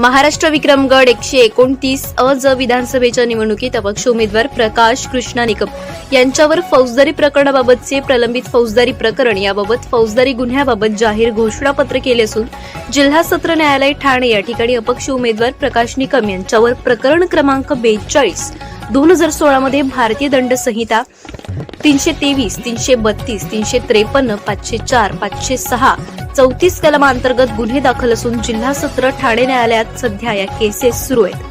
महाराष्ट्र विक्रमगड एकशे एकोणतीस अ ज विधानसभेच्या निवडणुकीत अपक्ष उमेदवार प्रकाश कृष्णा निकम यांच्यावर फौजदारी प्रकरणाबाबतचे प्रलंबित फौजदारी प्रकरण याबाबत फौजदारी गुन्ह्याबाबत जाहीर घोषणापत्र केले असून जिल्हा सत्र न्यायालय ठाणे या ठिकाणी अपक्ष उमेदवार प्रकाश निकम यांच्यावर प्रकरण क्रमांक बेचाळीस दोन हजार सोळामध्ये भारतीय दंड संहिता तीनशे तेवीस तीनशे बत्तीस तीनशे त्रेपन्न पाचशे चार पाचशे सहा. चौतीस कलमांतर्गत गुन्हे दाखल असून जिल्हा सत्र ठाणे न्यायालयात सध्या या केसेस सुरू आहेत.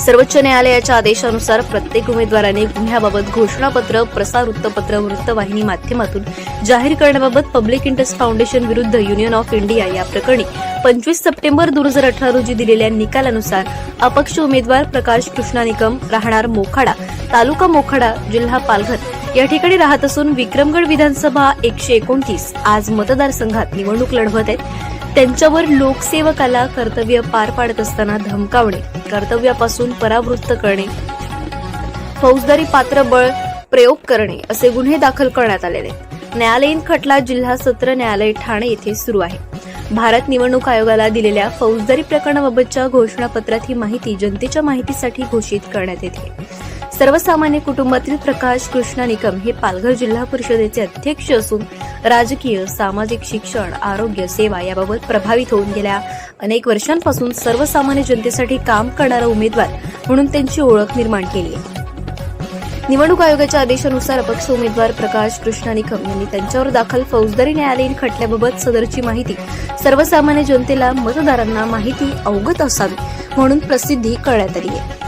सर्वोच्च न्यायालयाच्या आदेशानुसार प्रत्येक उमेदवाराने गुन्ह्याबाबत घोषणापत्र प्रसार वृत्तपत्र वृत्तवाहिनी माध्यमातून जाहीर करण्याबाबत पब्लिक इंटरेस्ट फाउंडेशन विरुद्ध युनियन ऑफ इंडिया या प्रकरणी पंचवीस सप्टेंबर दोन हजार अठरा रोजी दिलेल्या निकालानुसार अपक्ष उमेदवार प्रकाश कृष्णा निकम राहणार मोखाडा तालुका मोखाडा जिल्हा पालघर. या ठिकाणी राहत असून विक्रमगड विधानसभा एकशे एकोणतीस. आज मतदारसंघात निवडणूक लढवत आहेत. त्यांच्यावर लोकसेवकाला कर्तव्य पार पाडत असताना धमकावणे कर्तव्यापासून परावृत्त करणे फौजदारी पात्रबळ प्रयोग करणे असे गुन्हे दाखल करण्यात आलेले आहेत. न्यायालयीन खटला जिल्हा सत्र न्यायालय ठाणे येथे सुरू आहे. भारत निवडणूक आयोगाला दिलेल्या फौजदारी प्रकरणाबाबतच्या घोषणापत्रात ही माहिती जनतेच्या माहितीसाठी घोषित करण्यात येते. सर्वसामान्य कुटुंबातील प्रकाश कृष्णा निकम हे पालघर जिल्हा परिषदेचे अध्यक्ष असून राजकीय सामाजिक शिक्षण आरोग्य सेवा याबाबत प्रभावित होऊन गेल्या अनेक वर्षांपासून सर्वसामान्य जनतेसाठी काम करणारा उमेदवार म्हणून त्यांची ओळख निर्माण केली आहे. निवडणूक आयोगाच्या आदेशानुसार अपक्ष उमेदवार प्रकाश कृष्ण निकम यांनी त्यांच्यावर दाखल फौजदारी न्यायालयीन खटल्याबाबत सदरची माहिती सर्वसामान्य जनतेला मतदारांना माहिती अवगत असावी म्हणून प्रसिद्धी करण्यात आली आहे.